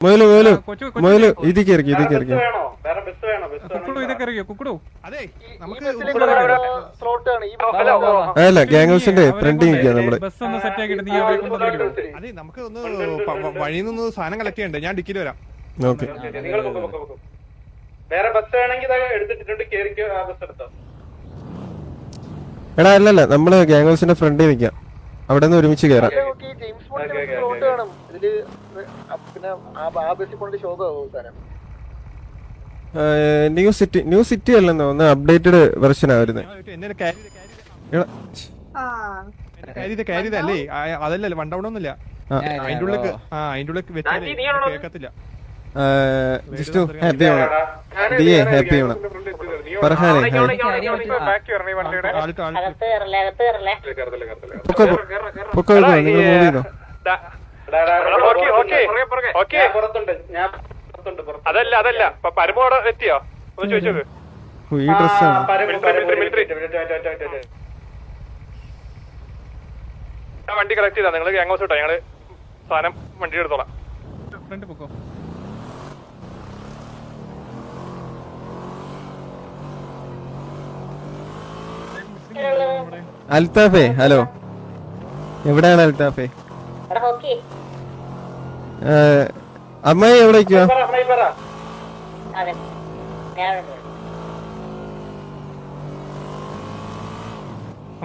മുയൽ മുയൽ. കൊച്ചു മുയൽ ഇതി കയറിക്കും ഇതി കയറിക്കും വേണോ? വേറെ ബസ് വേണോ? ബസ് കുക്കുടു ഇതൊക്കെ അറിയോ? കുക്കുടു? അതെ നമുക്ക് അല്ല ഗ്യാങ് ഹൗസിന്റെ ഫ്രണ്ടിൽ നിൽക്കുക നമ്മൾ. ബസ് ഒന്ന് സെറ്റ് ആക്കിയിട്ട് നീ അവിടെ കൊണ്ടുവരുമോ അതെ നമുക്ക് ഒന്ന് വഴിയിൽ നിന്ന് സാധനം കളക്ട് ചെയ്യണ്ടേ? ഞാൻ ഡിക്കിൽ വരാം. ഓക്കെ. വേറെ ബസ് വേണമെങ്കിൽ എടുത്തിട്ടുണ്ട് എടാ അല്ലല്ല നമ്മൾ ഗ്യാങ് ഹൗസിന്റെ ഫ്രണ്ടിൽ നിൽക്കാം അവിടെ നിന്ന് ഒരുമിച്ച് കയറാം സാധനം ന്യൂ സിറ്റി ന്യൂ സിറ്റി അല്ലെന്ന്? ഒന്ന് അപ്ഡേറ്റഡ് വെർഷൻ ആയിരുന്നു അല്ലേ? ആ, വണ്ടവണൊന്നുമില്ല വൺ ഡൗൺ ഒന്നുമില്ല. ആ. അതിന്റെ ഉള്ളിൽ ആ അതിന്റെ ഉള്ളിൽ വെച്ചാൽ കേക്കത്തില്ല ജിസ്റ്റു ഹാപ്പി ആവണം. ദിയെ ഹാപ്പി ആവണം. നിങ്ങൾ മൂവ് ചെയ്തോ? അതല്ല അതല്ല. പരമോടെ എത്തിയോ? ഒന്ന് ചോദിച്ചോക്ക്. ഈ ഡ്രസ്സാണ്. വണ്ടി കളക്ട് ചെയ്താ. നിങ്ങൾ ഗ്യാങ് ഹൗസ് ഇട്ടോ ഞങ്ങൾ സാധനം വണ്ടി എടുത്തോളാം. അൽത്താഫേ ഹലോ. എവിടെയാണ് അൽതാഫേ അമ്മായി എവിടെ നിൽക്കുക പറ, പറ. അതെ ഞാൻ ഇവിടെ. ഉണ്ട്.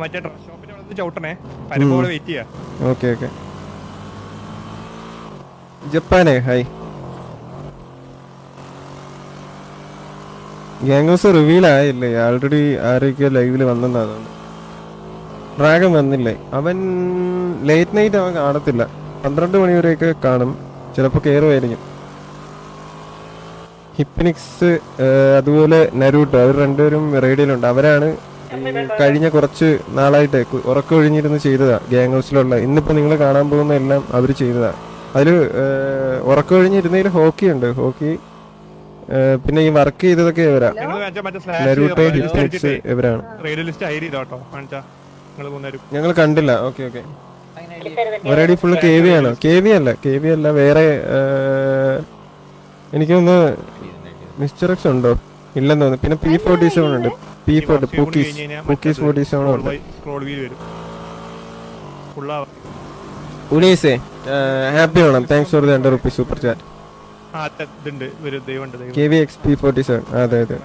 മറ്റേ ഡ്രസ് ഷോപ്പിന്റെ അവിടെ ചവിട്ടണേ. വെയിറ്റ് ചെയ്യാ. Okay okay. ജപ്പാനേ hi. Gang house reveal ആയില്ലേ? ആൾറെഡി ആരൊക്കെയോ ലൈവിൽ വന്നതാണ് ഡ്രാഗൻ വന്നില്ലേ? അവൻ ലേറ്റ് നൈറ്റ് അവൻ കാണത്തില്ല. പന്ത്രണ്ട് മണി വരെയൊക്കെ കാണും. ചിലപ്പോൾ കയറുമായിരിക്കും ഹിപ്പിനിക്സ് അതുപോലെ നരൂട്ടോ അവർ രണ്ടുപേരും റേഡിയോയിലുണ്ട് അവരാണ് കഴിഞ്ഞ കുറച്ച് നാളായിട്ട് ഉറക്കൊഴിഞ്ഞിരുന്ന് ചെയ്തതാ ഗ്യാങ് ഹൗസിലുള്ള ഇന്നിപ്പോ നിങ്ങൾ കാണാൻ പോകുന്ന എല്ലാം അവർ ചെയ്തതാ. അതിൽ ഉറക്കമൊഴിഞ്ഞിരുന്നതിൽ ഹോക്കി ഉണ്ട്. ഹോക്കി പിന്നെ ഈ വർക്ക് ചെയ്തതൊക്കെ നരൂട്ടോ ഇവരാണ്. മൂന്നുപേരും ഞങ്ങൾ കണ്ടില്ല. Okay okay. ഒരടി ഫുള്ള് കെ വി ആണ്. കെ വി അല്ല. കെ വി അല്ല. വേറെ എനിക്കൊന്ന് മിസ്റ്റർ എക്സ് ഉണ്ടോ? ഇല്ലെന്ന് തോന്നുന്നു. പിന്നെ പി ഫോർട്ടി സെവൻ ഉണ്ട്. P forty pookies pookies forty seven ഉണ്ട്. ഉണീസേ ഹാപ്പി വേണം thanks for the hundred rupees super chat ഇതുണ്ട് ഒരു ദൈവമുണ്ട് ദൈവം. K V X P forty seven അതെ അതെ.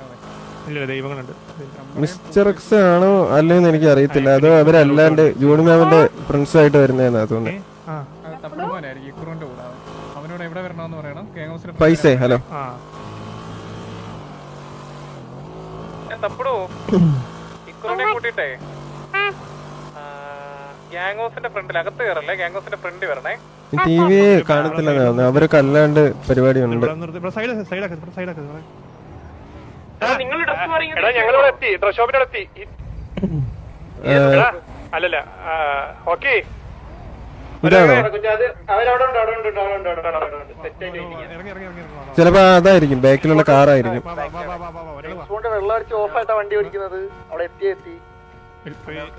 ഇല്ല ദൈവങ്ങളുണ്ട്. മിസ്റ്റർ എക്സ് ആണോ അല്ലെന്ന് എനിക്ക് അറിയത്തില്ല. അതോ അവരല്ലാണ്ട് ജൂണി മാമിന്റെ ഫ്രണ്ട്സ് ആയിട്ട് വരുന്നതെന്നാ പൈസേ ഹലോ. ഗ്യാങ് ഹൗസിന്റെ ഫ്രണ്ടിൽ അകത്ത് കയറല്ലേ? ഗ്യാങ് ഹൗസിന്റെ ഫ്രണ്ടിൽ വരണേ. ടി വി കാണത്തില്ല അവരൊക്കെ അല്ലാണ്ട് പരിപാടി ഉണ്ട് ഓക്കെ ചിലപ്പോ അതായിരിക്കും ബാക്കിലുള്ള കാറായിരിക്കും വെള്ളം അടിച്ച് ഓഫായിട്ടാ വണ്ടി ഓടിക്കുന്നത് അവിടെ എത്തി എത്തി ഇപ്പൊ ഈ-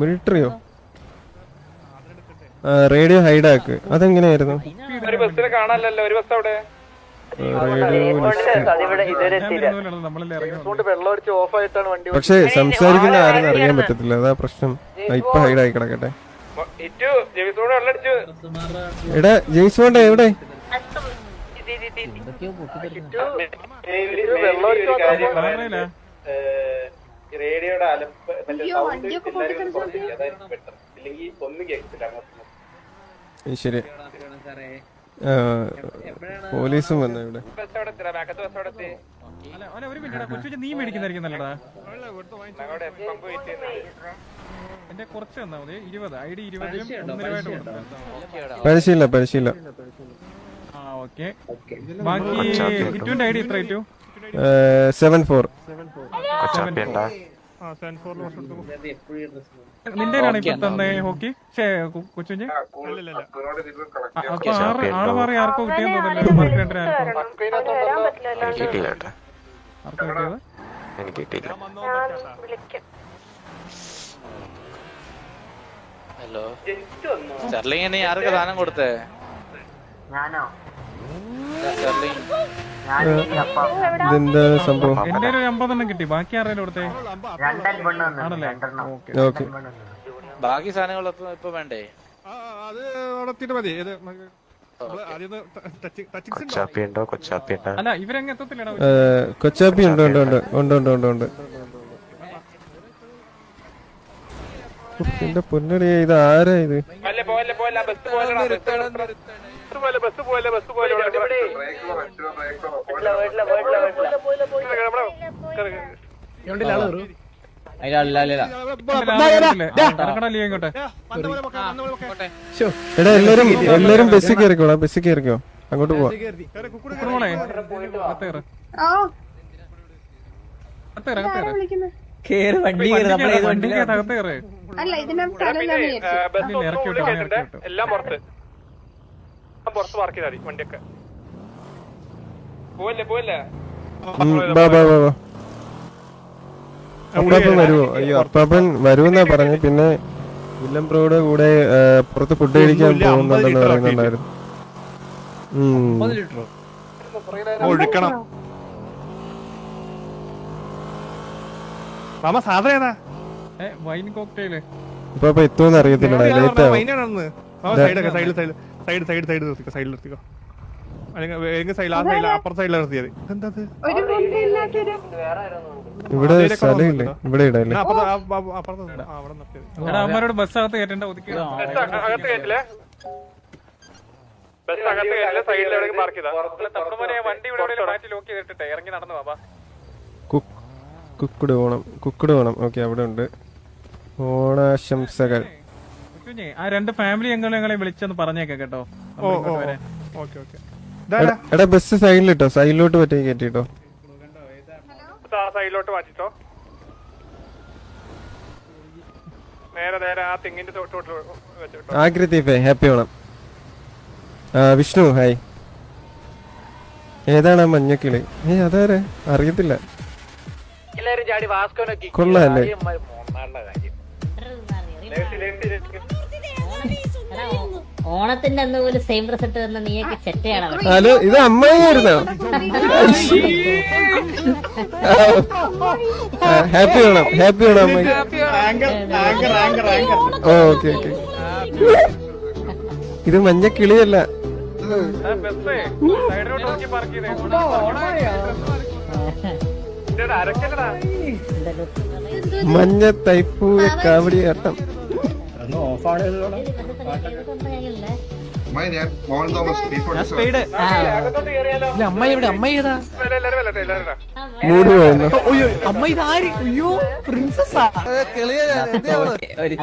മിലിറ്ററിയോ റേഡിയോ ഹൈഡാക്ക്. അതെങ്ങനെയായിരുന്നു? ഒരു ബസ്സിനെ കാണാനല്ലോ ഒരു ബസ് അവിടെ? പക്ഷെ സംസാരിക്കുന്ന ആരും അറിയാൻ പറ്റത്തില്ല. അതാ പ്രശ്നം. ഇപ്പൊ ഹൈഡായി കിടക്കട്ടെ. എടാ ജെയ്സ് എവിടെ? റേഡിയോയുടെ അലപ്പ് അല്ലെങ്കിൽ ഒന്ന് കേൾക്കില്ല അങ്ങോട്ടും ശരി. പോലീസും വന്നു ഇവിടെ? ബസ് അവിടെ എത്തി ബാക്കത്ത് ബസ് അവിടെ എത്തി. അല്ല അല്ല, ഒരു മിനിറ്റ് കുച്ചു നീ മേടിക്കുന്നതായിരിക്കും നല്ലടാ എന്റെ കുറച്ച് തന്നാ മതി ഇരുപത്. ഐ ഡി ഇരുപതിലും ഒന്ന് രൂപയായിട്ട് ഓക്കെ. ബാക്കി ഇറ്റുവിന്റെ ഐ ഡി എത്ര ഇറ്റു സെവൻ ഫോർ ആ സെവൻ ഫോറിൽ കുറച്ച് കൊടുത്തു. നിന്റെ ആണ് ഇപ്പൊ തന്നെ ഹോക്കി? ഷേ കൊച്ചുഞ്ഞ് ഇല്ല, ഇല്ല, ഇല്ല. അപ്പൊ ആറ് ആൾ മാറി ആർക്കോ കിട്ടിയെന്ന് തോന്നുന്നല്ലോ മാർക്ക് രണ്ടിന് ആർക്കോ ആർക്കോ കിട്ടിയത്? ഞാൻ വന്നോണ്ട് ഹലോ. ജസ്റ്റ് വന്നു. സ്റ്റെർലിംഗ് നീ ആർക്ക് ദാനം കൊടുത്തേ? ഞാനോ? ഇതെന്താ സംഭവം? എന്റെ ഒരു അമ്പതെണ്ണം കിട്ടി. ബാക്കി ആരെങ്കിലും കൊടുത്തേ ആണല്ലേ? ഓക്കെ. ഓക്കെ. ബാക്കി സാധനങ്ങളൊക്കെ ഇപ്പൊ വേണ്ടേ? അത് മതി. ഇത് കൊച്ചാപ്പി ഉണ്ടോ? അല്ല ഇവരങ്ങ് എത്തത്തില്ലടാ? കൊച്ചാപ്പി ഉണ്ട് ഉണ്ട് ഉണ്ട് ഉണ്ട് ഉണ്ട് ഉണ്ട് ഉണ്ട്. ഉഫ്, എന്റെ പൊന്നടി ഇത് ആരാ ഇത്? ബസ് പോലെ ബസ് പോലെ ബസ് പോലെ എടാ എല്ലാരും എല്ലാരും ബസ്സിൽ കയറിക്കോളാം ബസ്സിൽ കയറിക്കോ. അങ്ങോട്ട് പോവാ. കേറ് വണ്ടി വണ്ടി അല്ല ഇതിനകത്ത് എല്ലാം വിചാരിച്ചു പുറത്ത് പാർക്ക് ചെയ്താൽ മതി വണ്ടിയൊക്കെ. പോവല്ലേ പോവല്ലേ? ബാ ബാ ബാ ബാ. അപ്പാപ്പൻ വരുവോ അയ്യോ അപ്പാപ്പൻ വരുമെന്നാ പറഞ്ഞു. പിന്നെ വില്ലം പ്രോയുടെ കൂടെ പുറത്ത് ഫുഡ് കഴിക്കാൻ പോകുന്നുണ്ടെന്ന് പറയുന്നുണ്ടായിരുന്നു. ഇപ്പൊ ഒഴുക്കണം. മാമ സാധനം ഏതാ? ഏ വൈൻ കോക്ടെയിൽ അപ്പാപ്പ എത്തുമെന്ന് അറിയത്തില്ല ലേറ്റ് ആവും. സൈഡ് സൈഡ് സൈഡ് നിർത്തിക്കോ സൈഡിൽ നിർത്തിക്കോ. അല്ലെങ്കിൽ ഏതെങ്കിലും സൈഡിൽ ആ സൈഡിൽ അപ്പുറത്തെ സൈഡിൽ നിർത്തിയത് എന്താ ഇത്? ഒരു മുണ്ടില്ലാത്തൊരു ഇവിടെ സ്ഥലമില്ലേ ഇവിടെ ഇടല്ലേ അമ്മരോട് ബസ് അകത്ത് കയറ്റേണ്ട ഒതുക്കി ബസ് അകത്ത് കയറ്റില്ലേ ബസ് അകത്ത് കയറ്റില്ല സൈഡിൽ എവിടെയെങ്കിലും പാർക്ക് ചെയ്താ. തപ്പുമോനെ വണ്ടി ഇവിടെ മാറ്റി ലോക്ക് ചെയ്തിട്ടെ ഇറങ്ങി നടന്നു ബാബാ കുക്കുട് ഓണം കുക്കുട് ഓണം ഓക്കെ അവിടെ ഉണ്ട്. ഓണാശംസകൾ. കുഞ്ഞേ, ആ രണ്ട് ഫാമിലി അംഗങ്ങളെ വിളിച്ചെന്ന് പറഞ്ഞേക്കെ കേട്ടോ. ഓ നമ്മൾ ഓ ഇങ്ങോട്ട് ഓക്കെ ഓക്കെ. എടാ- എടാ ബസ് സൈഡിലിട്ടോ സൈഡിലോട്ട് പറ്റി കയറ്റിട്ടോ സൈഡിലോട്ട് മാറ്റിട്ടോ. നേരെ നേരെ ആ തെങ്ങിന്റെ തൊട്ടോട്ട് ഹാപ്പി ഓണം. വിഷ്ണു ഹായ് ഏതാണ് ആ മഞ്ഞക്കിളി? ഏ അതാരെ? അറിയത്തില്ല. എല്ലാരും ചാടി വാസ്കോനൊക്കെ കൊള്ളാല്ലേ? ഓണത്തിന്റെ അന്ന് പോലും സെയിം റിസൾട്ട് തന്ന നീയൊക്കെ ചെറ്റയാണ് ഹലോ ഇത് അമ്മായിയായിരുന്നോ ഹാപ്പി ഓണം ഹാപ്പി ഓണം അമ്മ ഓക്കെ ഓക്കെ. ഇത് മഞ്ഞ കിളിയല്ല. സൈഡിലോട്ട് നോക്കി പാർക്ക് ചെയ്തേ അരക്കല്ലടാ? മഞ്ഞ തൈപ്പൂയ കാവടി ആട്ടം അകത്തോട്ട് കയറിയാലോ അമ്മ എവിടെ? അമ്മ ഏതാ? അമ്മ ഇതാര്? അയ്യോ പ്രിൻസസാ ഒരു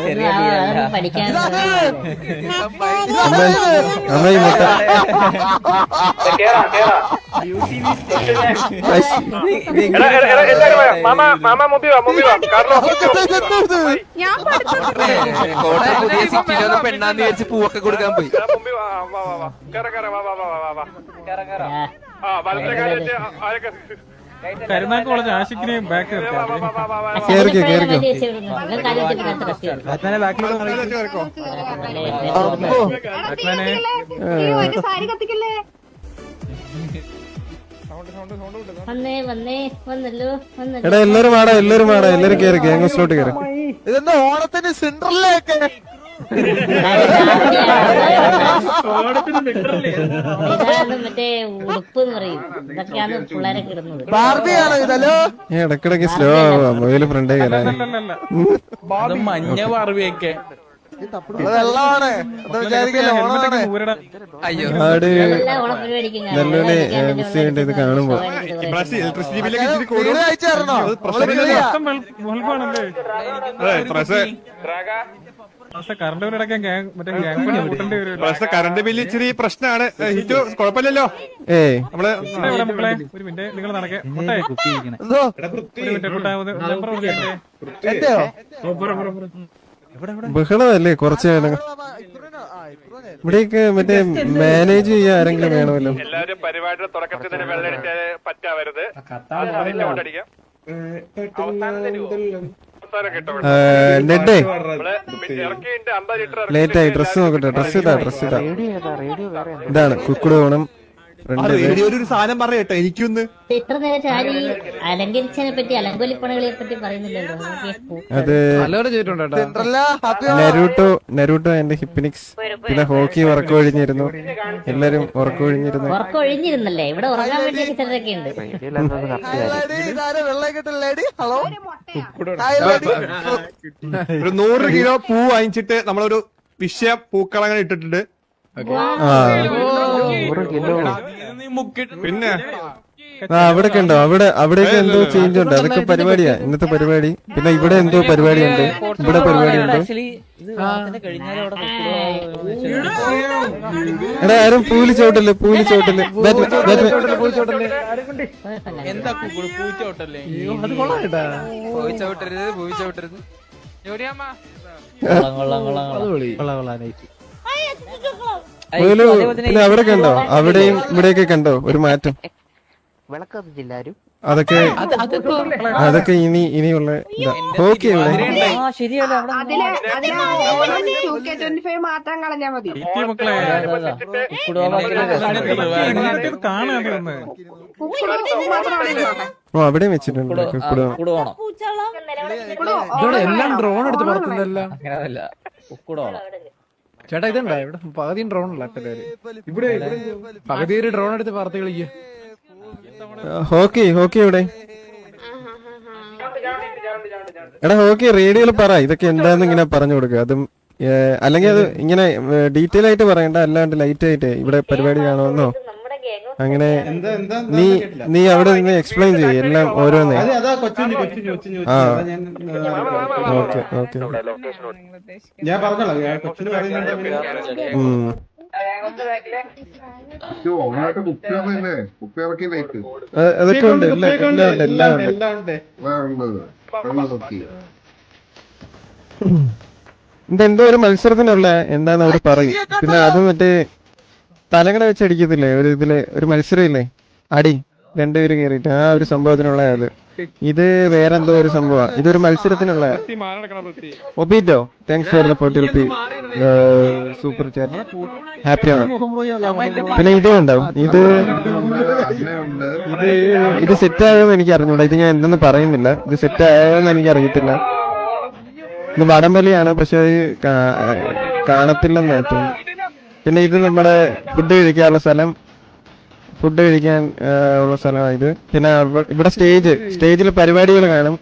പെണ്ണാന്ന് വിചാരിച്ച് പൂവൊക്കെ കൊടുക്കാൻ പോയി കരുനാക്ക് കോളേജ് ആഷിക്കിനെയും ബാക്ക് കേറിക്കോ കേറിക്കോ സാരി കത്തിക്കല്ലേ വന്നേ വന്നേ വന്നല്ലോ എടാ എല്ലാരും വാടാ എല്ലാരും വാടാ എല്ലാരും കേറി ഗ്യാങ്സിലോട്ട് കേറി. ഇതെന്താ ഓണത്തിന് ഏ ഇടക്കിടക്ക് സ്ലോ ആവുക മൊബൈൽ ഫ്രണ്ടേ കയറാൻ മഞ്ഞ പറവിയൊക്കെ വെള്ളമാണ്. അയ്യോ. മിസ് ചെയ്യേണ്ട ഇത് കാണുമ്പോ. കറണ്ട് ബില്ല് ഇച്ചിരി പ്രശ്നമാണ്. ഹിറ്റു കുഴപ്പമില്ലല്ലോ? ഏ. നമ്മൾ ഒരു മിനിറ്റ് നിങ്ങൾ നടക്കേ. മുട്ടേ ബഹളമല്ലേ? കുറച്ച് നേരം ഇവിടെയൊക്കെ മറ്റേ മാനേജ് ചെയ്യാൻ ആരെങ്കിലും വേണമല്ലോ. എല്ലാവരും പരിപാടിയുടെ തുടക്കത്തിൽ തന്നെ വെള്ളടിച്ച് പറ്റാവരുത്. അതിന്റെ കൊണ്ടടിക്കാം അവസാനം തരുമോ വർത്താനം കേട്ടോ. നെഡേ നമ്മൾ ഇറക്കിയിട്ട് ലിറ്റർ ലേറ്റ് ആയി. ഡ്രസ് നോക്കട്ടെ. ഡ്രസ് ഇതാ ഡ്രസ് ഇതാ. ഇതാണ് കുക്കുട് ഓണം. ഒരു സാധനം പറയട്ടെ എനിക്കൊന്ന്. ഇത്ര നേരം ചാരി അലങ്കരിച്ചതിനെ പറ്റി അലങ്കോലിപ്പണികളെ പറ്റി പറയുന്നില്ലല്ലോ. അത് സെൻട്രല്ല ഹാപ്പി നരൂട്ടോ നരൂട്ടോ എന്റെ ഹിപ്പിനിക്സ് പിന്നെ ഹോക്കി ഉറക്കം ഒഴിഞ്ഞിരുന്നു. എല്ലാരും ഉറക്കം ഒഴിഞ്ഞിരുന്നു. ഉറക്കം ഒഴിഞ്ഞിരുന്നല്ലേ? ഇവിടെ ഉറങ്ങാൻ വേണ്ടിയൊക്കെ ചിലരൊക്കെ ഉണ്ട് വെള്ളം കിട്ടില്ലേടി. ഹലോ? ഒരു നൂറ് കിലോ പൂ വാങ്ങിച്ചിട്ട് നമ്മളൊരു വിഷയ പൂക്കളങ്ങനെ ഇട്ടിട്ടുണ്ട്. ആ. പിന്നെ? ആ അവിടെ കണ്ടോ അവിടെ അവിടെയൊക്കെ എന്തോ ചേഞ്ച് ഉണ്ട്. അതൊക്കെ പരിപാടിയാ. ഇന്നത്തെ പരിപാടി. പിന്നെ ഇവിടെ എന്തോ പരിപാടി ഉണ്ട് ഇവിടെ പരിപാടി ഉണ്ട് എടാ ആരും പൂലി ചോട്ടല്ലേ? പൂലി ചോട്ടല്ലേ? എന്താ പൂച്ചോട്ടല്ലേ? പിന്നെ അവിടെ കണ്ടോ? അവിടെയും ഇവിടെയൊക്കെ കണ്ടോ? ഒരു മാറ്റം. അതൊക്കെ അതൊക്കെ ഇനി ഇനിയുള്ള ഓക്കെ അവിടെ. ഓ അവിടെയും വെച്ചിട്ടുണ്ട്. എല്ലാം ഡ്രോൺ എടുത്ത് ഓണം പറത്തുന്നല്ല ചേട്ടാ ഇതുണ്ടോ? ഇവിടെ പകുതിയും ഡ്രോൺ ഉള്ള ഇവിടെ പകുതി ഒരു ഡ്രോൺ എടുത്ത് പറത്തി കളിക്കുക ഹോക്കി ഹോക്കി എവിടെ എടാ ഹോക്കി റേഡിയോയിൽ പറ ഇതൊക്കെ എന്താന്ന് ഇങ്ങനെ പറഞ്ഞു കൊടുക്കുക അതും അല്ലെങ്കിൽ അത് ഇങ്ങനെ ഡീറ്റെയിൽ ആയിട്ട് പറയണ്ട. അല്ലാണ്ട് ലൈറ്റ് ആയിട്ട് ഇവിടെ പരിപാടി കാണുമെന്നോ? അങ്ങനെ നീ നീ അവിടെ നിന്ന് എക്സ്പ്ലെയിൻ ചെയ്യ് എല്ലാം ഓരോന്നേ. ആ. ഓക്കെ ഓക്കെ ഞാൻ പറഞ്ഞോളാം. അതൊക്കെ ഉണ്ട്. എല്ലാം ഉണ്ട്. എല്ലാം ഉണ്ട് എല്ലാം ഉണ്ട്. ഇതെന്തോ ഒരു മത്സരത്തിനുള്ള എന്താന്ന് അവർ പറയും. പിന്നെ അത് മറ്റേ തലങ്ങട വെച്ച് അടിക്കത്തില്ലേ? ഒരു ഇതിൽ ഒരു മത്സരം ഇല്ലേ അടി. രണ്ടുപേര് കയറിയിട്ട് ആ ഒരു സംഭവത്തിനുള്ള അത് ഇത് വേറെന്തോ ഒരു സംഭവം. ഇതൊരു മത്സരത്തിനുള്ള Obito thanks for the forty rupee super chat ഹാപ്പിയാണ് പിന്നെ ഇത് ഉണ്ടാവും ഇത് ഇത് ഇത് സെറ്റ് ആയോന്ന് എനിക്ക് അറിഞ്ഞൂടാ. ഇത് ഞാൻ എന്തെന്ന് പറയുന്നില്ല. ഇത് സെറ്റ് ആയോന്ന് എനിക്ക് അറിയത്തില്ല. ഇത് വടംവലിയാണ് പക്ഷെ അത് കാണത്തില്ലെന്ന് തോന്നുന്നു. പിന്നെ ഇത് നമ്മുടെ ഫുഡ് കഴിക്കാനുള്ള സ്ഥലം. ഫുഡ് കഴിക്കാൻ ഉള്ള സ്ഥലമാണ് ഇത്. പിന്നെ ഇവിടെ സ്റ്റേജ് സ്റ്റേജിൽ പരിപാടികൾ കാണും.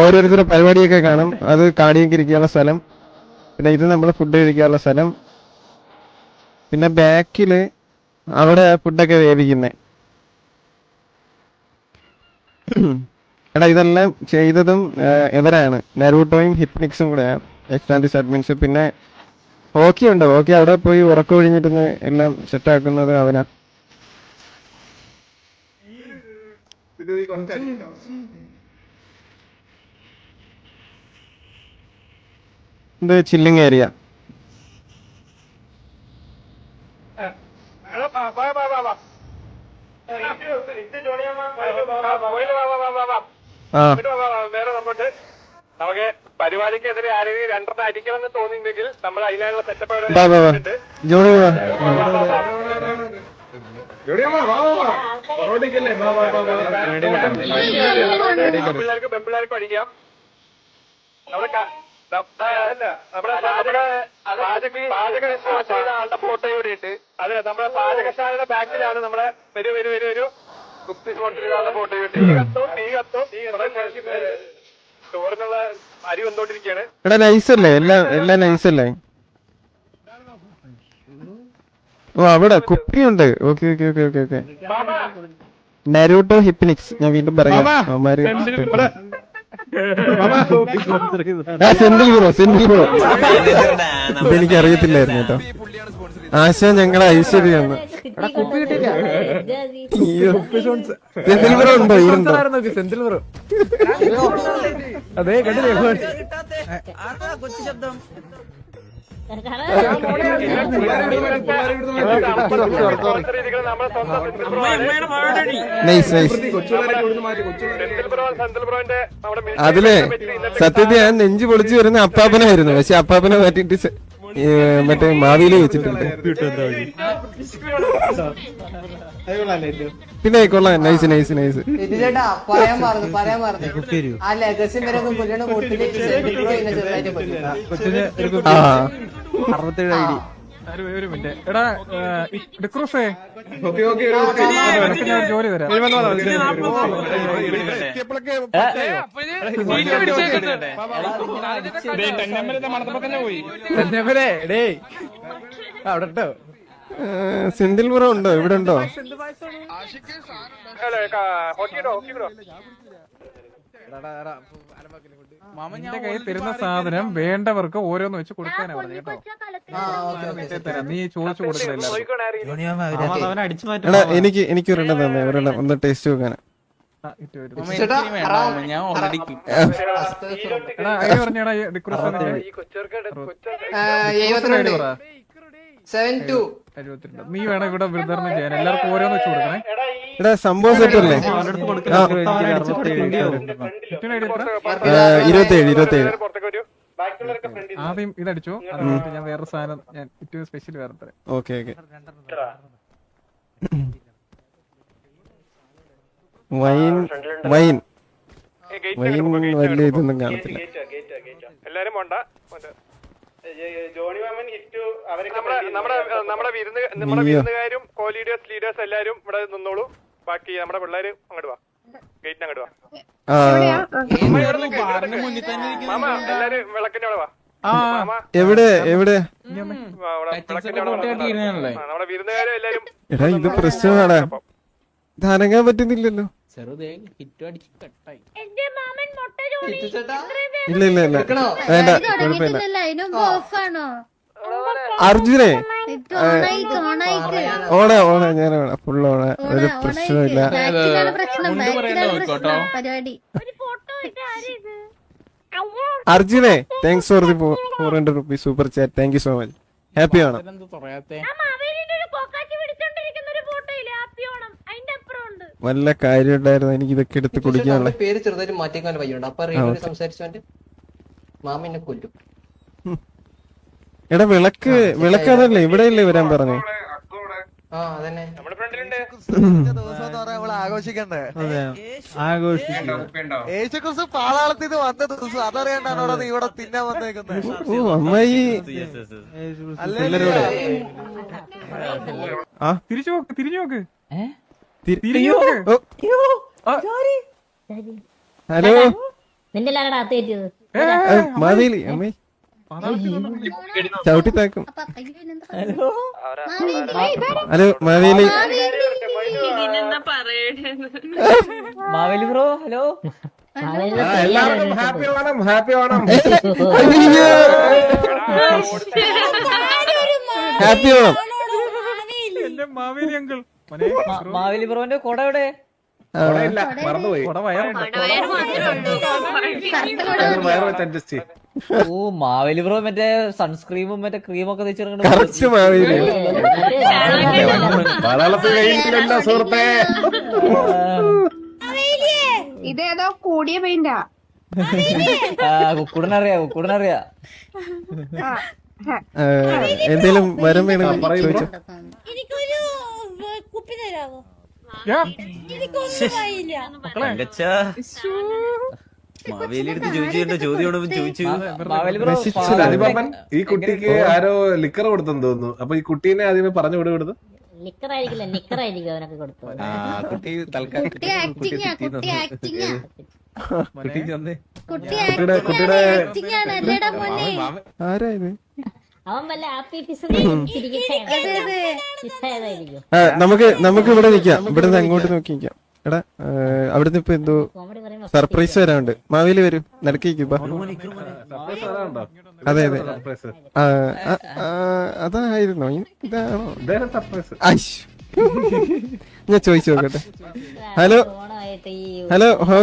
ഓരോരുത്തരുടെ പരിപാടിയൊക്കെ കാണും. അത് കാണിയിരിക്കാനുള്ള ഇരിക്കാനുള്ള സ്ഥലം. പിന്നെ ഇത് നമ്മൾ ഫുഡ് കഴിക്കാനുള്ള സ്ഥലം. പിന്നെ ബാക്കിൽ അവിടെ ഫുഡൊക്കെ വേവിക്കുന്നേ. എടാ ഇതെല്ലാം ചെയ്തതും എവരാണ് നെരൂട്ടോയും നരൂട്ടോയും ഹിപ്നിക്സും കൂടെയാണ് എക്സ്റ്റാൻഡിസ് അഡ്മിൻസ് പിന്നെ ഹോക്കി ഉണ്ട്? ഹോക്കി അവിടെ പോയി ഉറക്കം ഒഴിഞ്ഞിട്ട് എല്ലാം സെറ്റാക്കുന്നത് അവനാ. ഇത് ചില്ലിങ് ഏരിയ ആ വേറെ നമ്മോട്ട് നമുക്ക് പരിപാടിക്കെതിരെ ആരെങ്കിലും രണ്ടെണ്ണം അടിക്കണം എന്ന് തോന്നിയിട്ടുണ്ടെങ്കിൽ നമ്മൾ അതിനുള്ള സെറ്റപ്പ് വാ വാ വാ. ജോണി വാ. പിള്ളേർക്ക് പെൺപിള്ളേർക്ക് അടിക്കാം നമ്മുടെ നമ്മുടെ നമ്മുടെ പാചക പാചക ചെയ്ത ആളുടെ ഫോട്ടോ ഇവിടെ ഉണ്ട് അതെ നമ്മുടെ പാചകശാലയുടെ ബാക്കിലാണ് നമ്മുടെ വരൂ വരൂ വരൂ വരൂ. കുപ്പി ഫോട്ടോ ഫോട്ടോ തീ കത്തോ തീ കത്തോ. തീ ചോറിനുള്ള അരി വന്നോണ്ടിരിക്കുകയാണ് എടാ നൈസ് അല്ലേ എല്ലാം എല്ലാം നൈസ് അല്ലേ ഓ അവിടെ കുപ്പിയുണ്ട്. Okay okay okay okay okay. Naruto ഹിപ്പിനിക്സ് ഞാൻ വീണ്ടും പറയാം. അവന്മാര് സെന്തിൽ ബ്രോ സെന്തിൽ ബ്രോ ഇതെനിക്ക് അറിയത്തില്ലായിരുന്നു കേട്ടോ. ആശ ഞങ്ങളെ ഐശ്വര്യാണ് അതെ കണ്ടില്ലേ? അതിലെ സത്യത്തിൽ ഞാൻ നെഞ്ചു പൊളിച്ചു വരുന്ന അപ്പാപ്പനായിരുന്നു. പക്ഷെ അപ്പാപ്പനെ മാറ്റിട്ട് മറ്റേ മാവിയിൽ വെച്ചിട്ടുണ്ട്. പിന്നെ കൊള്ളാം. നൈസ് നൈസ് നൈസ് ചേട്ടാ പറയാൻ മറന്നു പറയാൻ മറന്നു. ആ വരെ ചെറുതായിട്ട് പറ്റും ആ ഒരു ഒരു മിനിറ്റ്. എടാ ഡിക്രൂസേ. ഞാൻ ജോലി തരാം. ഡേ അവിടെ സെന്തിൽ ഉണ്ടോ? ഇവിടെ ഉണ്ടോ? അല്ലേ, കാ- ഹോക്കിയിടോ, ഹോക്കിയിടോ. എന്റെ കയ്യിൽ തരുന്ന സാധനം വേണ്ടവർക്ക് ഓരോന്ന് വെച്ച് കൊടുക്കാനാ പറഞ്ഞു കേട്ടോ. നീ ചോദിച്ചു കൊടുക്കില്ല എനിക്ക് എനിക്ക് ഒരെണ്ണം തന്നെ ഒരെണ്ണം ഒന്ന് ടേസ്റ്റ് നോക്കാനാ. ഞാൻ നീ വേണം ഇവിടെ വിതരണം ചെയ്യാൻ. എല്ലാവർക്കും ഓരോന്ന് വെച്ച് കൊടുക്കണേ. എടാ സംഭവം സെറ്റ് അല്ലേ ആ. ചുറ്റിന് ഐഡി എത്ര ആ, ഇരുപത്തേഴ് ഇരുപത്തേഴ്. ആദ്യം ഇതടിച്ചു. ഞാൻ വേറെ സാധനം ഞാൻ ഏറ്റവും സ്പെഷ്യൽ വേറെ തരാം. Okay okay. Wine wine. Wine വലിയ ഇതൊന്നും കാണത്തില്ല. ഗേറ്റാ ഗേറ്റാ ഗേറ്റാ എല്ലാരും ജോണി മാമൻ ഹിറ്റു അവരൊക്കെ നമ്മുടെ നമ്മുടെ നമ്മുടെ വിരുന്ന് നമ്മുടെ വിരുന്നുകാരും കോ ലീഡേഴ്സ് ലീഡേഴ്സ് എല്ലാരും ഇവിടെ നിന്നോളൂ. ബാക്കി നമ്മുടെ പിള്ളേര് അങ്ങോട്ട് വാ. ഗേറ്റിന് അങ്ങോട്ട് വാ. ആ. മാമ എല്ലാരും വിളക്കിന്റെ അവിടെ വാ. എവിടെ? എവിടെ? വാ, അവിടെ വിളക്കിന്റെ വാ. നമ്മുടെ വിരുന്നുകാരും എല്ലാരും എടാ ഇത് പ്രശ്നമാണ്? ധാരങ്ങാൻ പറ്റുന്നില്ലല്ലോ. ചെറുതേ ഹിറ്റ് അടിച്ച് കട്ടായി. ഇല്ല ഇല്ല ഇല്ല. വേണ്ട കുഴപ്പമില്ല. അർജുനെ. ഓണ ഓണ ഞാൻ ഓണ. ഫുൾ ഓണ. ഒരു പ്രശ്നമില്ല അർജുനെ thanks for the four hundred rupees super chat thank you so much happy ആണ് എന്ത് പറയാത്തെ ആ മാവേലിന്റെ ഒരു കോക്കാച്ചി പിടിച്ചോണ്ടിരിക്കുന്ന ഒരു ഫോട്ടോ ഇല്ലേ ഹാപ്പി ഓണം അതിന്റെ അപ്പുറം ഉണ്ട് വല്ല കാര്യം ഉണ്ടായിരുന്നു. എനിക്ക് ഇതൊക്കെ എടുത്ത് കുടിക്കാനുള്ള പേര് ചെറുതായിട്ട് മാറ്റിക്കാൻ വയ്യുണ്ട് അപ്പൊ റേഡിയോയിൽ മാമ മാമിനെ കൊല്ലും. എടാ വിളക്ക് വിളക്ക് അതല്ലേ? ഇവിടെ അല്ലേ വരാൻ പറഞ്ഞു? ആ അതന്നെ. നമ്മുടെ ഫ്രണ്ടിലുണ്ട്. ആഘോഷിക്കണ്ടേ യേശുക്രിസ്തു പാതാളത്തിൽ നിന്ന് വന്ന ദിവസം അതറിയാണ്ടാണോ നീ ഇവിടെ തിന്നാൻ വന്നേക്കുന്നത്. ഓ അമ്മായി. തിരിച്ചു നോക്ക് തിരിഞ്ഞു നോക്ക് ഏഹ് തിരിഞ്ഞു നോക്ക്. ഓ, ഹലോ. നിന്റെ ലാലടാ അത്ത് കയറ്റിയത്? അമ്മായി ചവിട്ടി താക്കും. Hello. Maveli Maveli. Bro hello. എല്ലാവർക്കും happy Onam happy Onam. Happy Onam. എന്റെ മാവേലി അങ്കിൾ. മാവേലി ബ്രോന്റെ കൊട എവിടെ? മറന്നുപോയി. കൊട വയറുണ്ട് ഓ മാവേലി ബ്രോ മറ്റേ സൺസ്ക്രീമും മറ്റേ ക്രീമും ഒക്കെ കറക്റ്റ് മാവേലി. സുഹൃത്തേ? ഇതേതോ കൂടിയ പെയിന്റാ. കുക്കുടനറിയാ കുക്കുടനറിയാ. എന്തേലും വരും വേണം പറയൂ എനിക്കൊരു കുപ്പി ചോദിച്ചു ചോദ്യം. അതിപാപ്പൻ ഈ കുട്ടിക്ക് ആരോ ലിക്കർ കൊടുത്തെന്ന് തോന്നുന്നു. അപ്പൊ ഈ കുട്ടീനെ ആദ്യമേ പറഞ്ഞു വിടും ഇവിടുന്ന്. നിക്കറായിരിക്കില്ല നിക്കറായിരിക്കും അവനൊക്കെ കൊടുത്തു കുട്ടി തൽക്കാലം കുട്ടി ആക്ടിങ്ങാ കുട്ടി ആക്ടിങ്ങാ കുട്ടി ചെന്നേ കുട്ടി കുട്ടിയുടെ നമുക്ക് നമുക്ക് ഇവിടെ നിക്കാം ഇവിടെ നിന്ന് അങ്ങോട്ട് നോക്കി നിക്കാം എടാ അവിടുന്ന് ഇപ്പൊ എന്തോ സർപ്രൈസ് വരാണ്ട് മാവേലി വരും. നടക്കേക്ക് ബാ. അതെ അതെ. അതായിരുന്നോ. ഇതാണോ? സർപ്രൈസ് ഞാൻ ചോദിച്ചു നോക്കട്ടെ. ഹലോ. Hello hoc